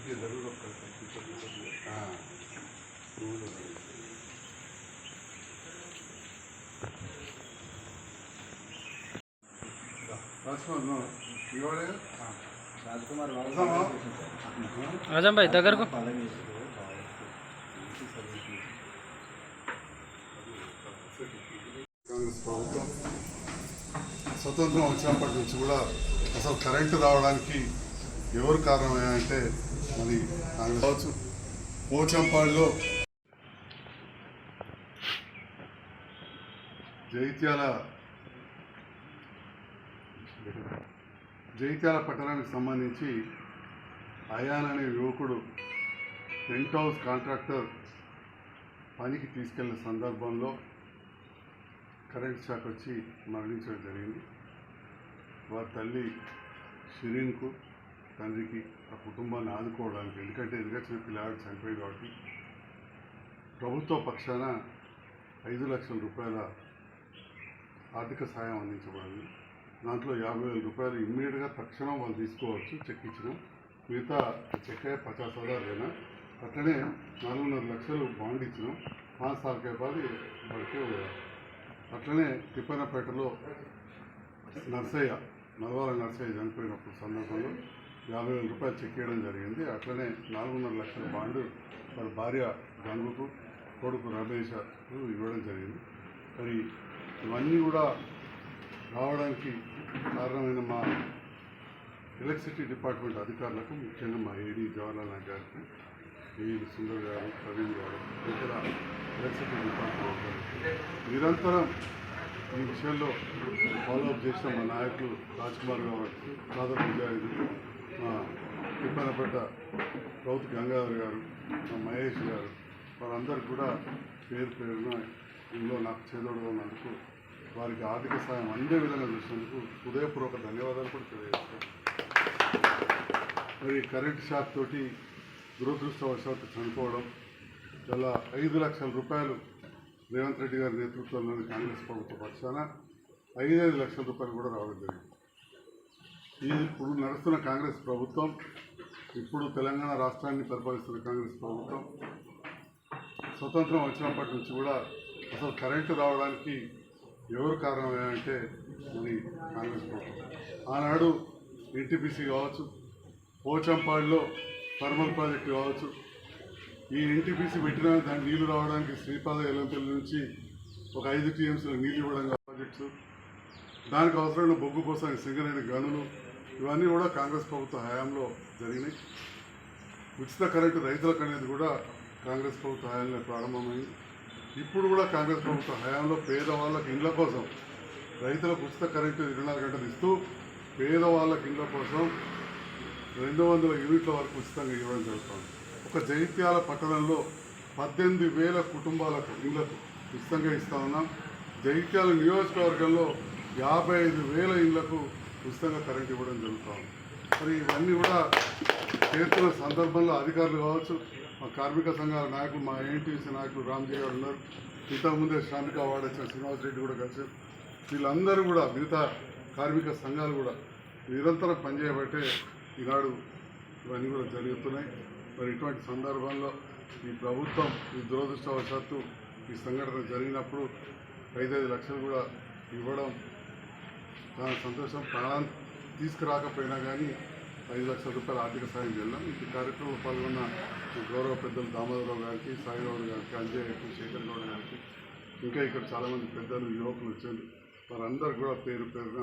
इसलिए ज़रूर आप करते हैं हाँ ప్రభుత్వం స్వతంత్రం వచ్చినప్పటి నుంచి కూడా అసలు కరెంటు రావడానికి ఎవరు కారణమయ్యా అంటే అది కావచ్చు పోచంపాడులో జైత్యాల జైత్యాల పట్టణానికి సంబంధించి అయాన్ అనే యువకుడు టెంట్ హౌస్ కాంట్రాక్టర్ పనికి తీసుకెళ్ళిన సందర్భంలో కరెంట్ షాక్ వచ్చి మరణించడం జరిగింది. వారి తల్లి షిరీన్కు తండ్రికి ఆ కుటుంబాన్ని ఆదుకోవడానికి ఎందుకంటే ఎదుగచ్చిన పిల్లవాడు చనిపోయింది కాబట్టి ప్రభుత్వ పక్షాన ఐదు లక్షల రూపాయల ఆర్థిక సాయం అందించబడింది. దాంట్లో యాభై వేల రూపాయలు ఇమ్మీడియట్గా తక్షణం వాళ్ళు తీసుకోవచ్చు చెక్ ఇచ్చినాం. మిగతా చెక్ అయ్యే పచాస్ హజార్లైనా అట్లనే నాలుగున్నర లక్షలు బాండ్ ఇచ్చినాం. పాంచ్ సార్కే బడికే అట్లనే తిప్పనపేటలో నర్సయ్య నల్వాల నర్సయ్య చనిపోయినప్పుడు సందర్భంలో యాభై వేల రూపాయలు చెక్ చేయడం జరిగింది. అట్లనే నాలుగున్నర లక్షల బాండు వాళ్ళ భార్య గంగుకు కొడుకు రమేష్ ఇవ్వడం జరిగింది. మరి ఇవన్నీ కూడా రావడానికి కారణమైన మా ఎలక్ట్రిసిటీ డిపార్ట్మెంట్ అధికారులకు ముఖ్యంగా మా ఏడీ జవహర్లాల్ నెహ్రూ గారికి ఏఈ సుందర్ గారు ప్రవీణ్ గారు ఇతర ఎలక్ట్రిసిటీ డిపార్ట్మెంట్ నిరంతరం ఈ విషయంలో ఫాలోఅప్ చేసిన మా నాయకులు రాజ్ కుమార్ గారు సాదర్ విజయ్ మా తిప్పనపేట రౌత్ గంగాధర్ గారు మా మహేష్ గారు వారందరూ కూడా పేరు పేరున ఇందులో నాకు చేదోడుగా ఉన్నందుకు వారికి ఆర్థిక సాయం అందే విధంగా చూసినందుకు హృదయపూర్వక ధన్యవాదాలు కూడా తెలియజేస్తాను. మరి కరెంట్ షాక్ తోటి దురదృష్టవశాత్తు చనిపోవడం చాలా ఐదు లక్షల రూపాయలు రేవంత్ రెడ్డి గారి నేతృత్వంలోని కాంగ్రెస్ ప్రభుత్వ పక్షాన ఐదైదు లక్షల రూపాయలు కూడా రావడం జరిగింది. ఈ ఇప్పుడు నడుస్తున్న కాంగ్రెస్ ప్రభుత్వం ఇప్పుడు తెలంగాణ రాష్ట్రాన్ని పరిపాలిస్తున్న కాంగ్రెస్ ప్రభుత్వం స్వతంత్రం వచ్చినప్పటి నుంచి కూడా అసలు కరెంటు రావడానికి ఎవరు కారణమయ్యారంటే మరి కాంగ్రెస్ ప్రభుత్వం. ఆనాడు ఎన్టీపీసీ కావచ్చు పోచంపాడిలో థర్మల్ ప్రాజెక్టు కావచ్చు ఈ ఎన్టీపీసీ పెట్టిన దాని నీళ్ళు రావడానికి శ్రీపాద ఎలంపల్లి నుంచి ఒక ఐదు టీఎంసీల నీళ్ళు ఇవ్వడం ప్రాజెక్ట్స్ దానికి అవసరమైన బొగ్గు కోసం సింగరేణి గనులు ఇవన్నీ కూడా కాంగ్రెస్ ప్రభుత్వ హయాంలో జరిగినాయి. ఉచిత కరెంటు రైతులకు అనేది కూడా కాంగ్రెస్ ప్రభుత్వ హయాంలో ప్రారంభమైంది. ఇప్పుడు కూడా కాంగ్రెస్ ప్రభుత్వ హయాంలో పేదవాళ్ళకి ఇండ్ల కోసం రైతులకు ఉచిత కరెంటు ఇరవై నాలుగు గంటలు ఇస్తూ పేదవాళ్ళకి ఇండ్ల కోసం రెండు వందల యూనిట్ల వరకు ఉచితంగా ఇవ్వడం జరుగుతుంది. ఒక జైత్యాల పట్టణంలో పద్దెనిమిది వేల కుటుంబాలకు ఇళ్ళకు ఉచితంగా ఇస్తా ఉన్నాం. జైత్యాల నియోజకవర్గంలో యాభై ఐదు వేల ఇళ్ళకు ఉచితంగా కరెంట్ ఇవ్వడం జరుగుతుంది మరి ఇవన్నీ కూడా చేస్తున్న సందర్భంలో అధికారులు కావచ్చు మా కార్మిక సంఘాల నాయకులు మా ఏఎన్టీసీ నాయకులు రామ్జీ గారు ఉన్నారు. ఇంతకుముందే శ్రామిక అవార్డు వచ్చిన శ్రీనివాస్ రెడ్డి కూడా కలిసారు వీళ్ళందరూ కూడా మిగతా కార్మిక సంఘాలు కూడా నిరంతరం పనిచేయబట్టే ఈనాడు ఇవన్నీ కూడా జరుగుతున్నాయి. మరి ఇటువంటి సందర్భంలో ఈ ప్రభుత్వం ఈ దురదృష్టవశాత్తు ఈ సంఘటన జరిగినప్పుడు ఐదైదు లక్షలు కూడా ఇవ్వడం చాలా సంతోషం ప్రాణం తీసుకురాకపోయినా కానీ ఐదు లక్షల రూపాయల ఆర్థిక సాయం చేయాలి ఈ కార్యక్రమంలో పాల్గొన్న గౌరవ పెద్దలు దామోదరరావు గారికి సాయిరావు గారికి అంజయ్ గారికి శేఖర్ గౌడ్ గారికి ఇంకా ఇక్కడ చాలామంది పెద్దలు యువకులు వచ్చారు. వారందరూ కూడా పేరు పేరున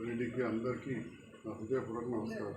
రెడ్డికి అందరికీ నా హృదయపూర్వక నమస్కారం